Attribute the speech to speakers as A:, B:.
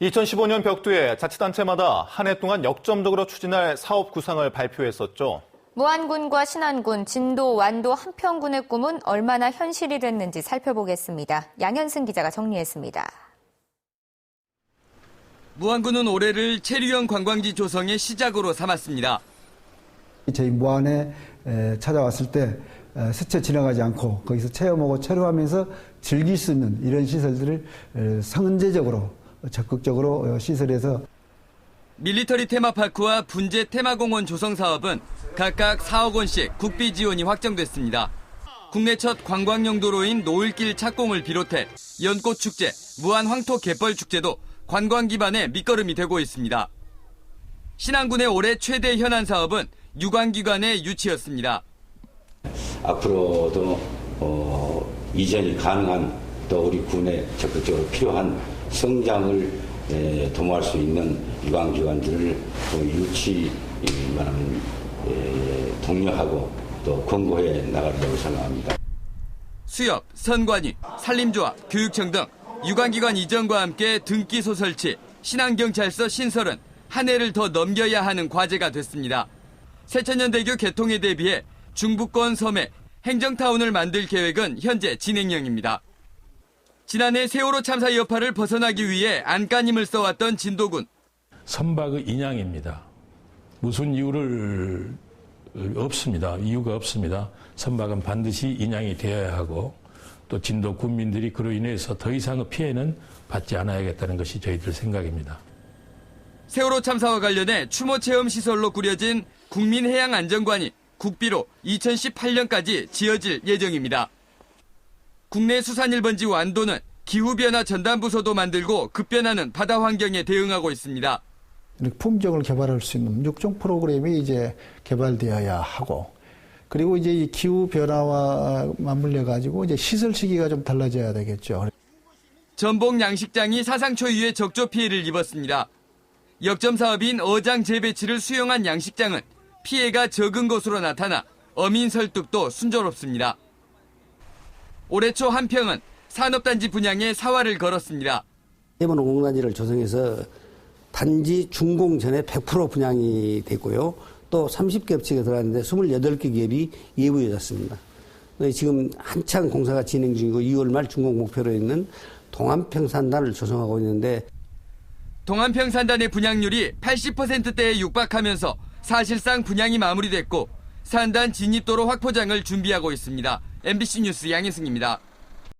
A: 2015년 벽두에 자치단체마다 한 해 동안 역점적으로 추진할 사업 구상을 발표했었죠.
B: 무안군과 신안군, 진도, 완도, 한평군의 꿈은 얼마나 현실이 됐는지 살펴보겠습니다. 양현승 기자가 정리했습니다.
C: 무안군은 올해를 체류형 관광지 조성의 시작으로 삼았습니다.
D: 저희 무안에 에, 찾아왔을 때 에, 스쳐 지나가지 않고 거기서 체험하고 체류하면서 즐길 수 있는 이런 시설들을 에, 선제적으로 적극적으로 어, 시설해서
C: 밀리터리 테마파크와 분재 테마공원 조성 사업은 각각 4억 원씩 국비 지원이 확정됐습니다. 국내 첫 관광용 도로인 노을길 착공을 비롯해 연꽃 축제, 무안 황토 갯벌 축제도 관광 기반의 밑거름이 되고 있습니다. 신안군의 올해 최대 현안 사업은 유관기관의 유치였습니다.
E: 앞으로도 어, 이전이 가능한 또 우리 군에 적극적으로 필요한 성장을 에, 도모할 수 있는 유관기관들을 또 유치만한 에, 독려하고 또 권고해 나가려고 생각합니다.
C: 수협, 선관위, 산림조합, 교육청 등 유관기관 이전과 함께 등기소 설치, 신안경찰서 신설은 한 해를 더 넘겨야 하는 과제가 됐습니다. 세천년대교 개통에 대비해 중부권 섬에 행정타운을 만들 계획은 현재 진행형입니다. 지난해 세월호 참사 여파를 벗어나기 위해 안간힘을 써왔던 진도군.
F: 선박의 인양입니다. 무슨 이유를 없습니다. 이유가 없습니다. 선박은 반드시 인양이 되어야 하고 또 진도 군민들이 그로 인해서 더 이상의 피해는 받지 않아야겠다는 것이 저희들 생각입니다.
C: 세월호 참사와 관련해 추모 체험 시설로 꾸려진 국민해양안전관이 국비로 2018년까지 지어질 예정입니다. 국내 수산 1번지 완도는 기후변화 전담부서도 만들고 급변하는 바다 환경에 대응하고 있습니다.
G: 이렇게 품종을 개발할 수 있는 육종 프로그램이 이제 개발되어야 하고 그리고 이제 이 기후 변화와 맞물려 가지고 이제 시설 시기가 좀 달라져야 되겠죠.
C: 전복 양식장이 사상 초유의 적조 피해를 입었습니다. 역점 사업인 어장 재배치를 수용한 양식장은 피해가 적은 것으로 나타나 어민 설득도 순조롭습니다. 올해 초 한평은 산업단지 분양에 사활을 걸었습니다.
H: 해본 공단지를 조성해서 단지 준공 전에 100% 분양이 됐고요. 또 30개 업체가 들어갔는데 28개 기업이 예부해졌습니다. 네, 지금 한창 공사가 진행 중이고 2월 말 준공 목표로 있는 동안평산단을 조성하고 있는데
C: 동안평 산단의 분양률이 80%대에 육박하면서 사실상 분양이 마무리됐고 산단 진입도로 확포장을 준비하고 있습니다. MBC 뉴스 양혜승입니다.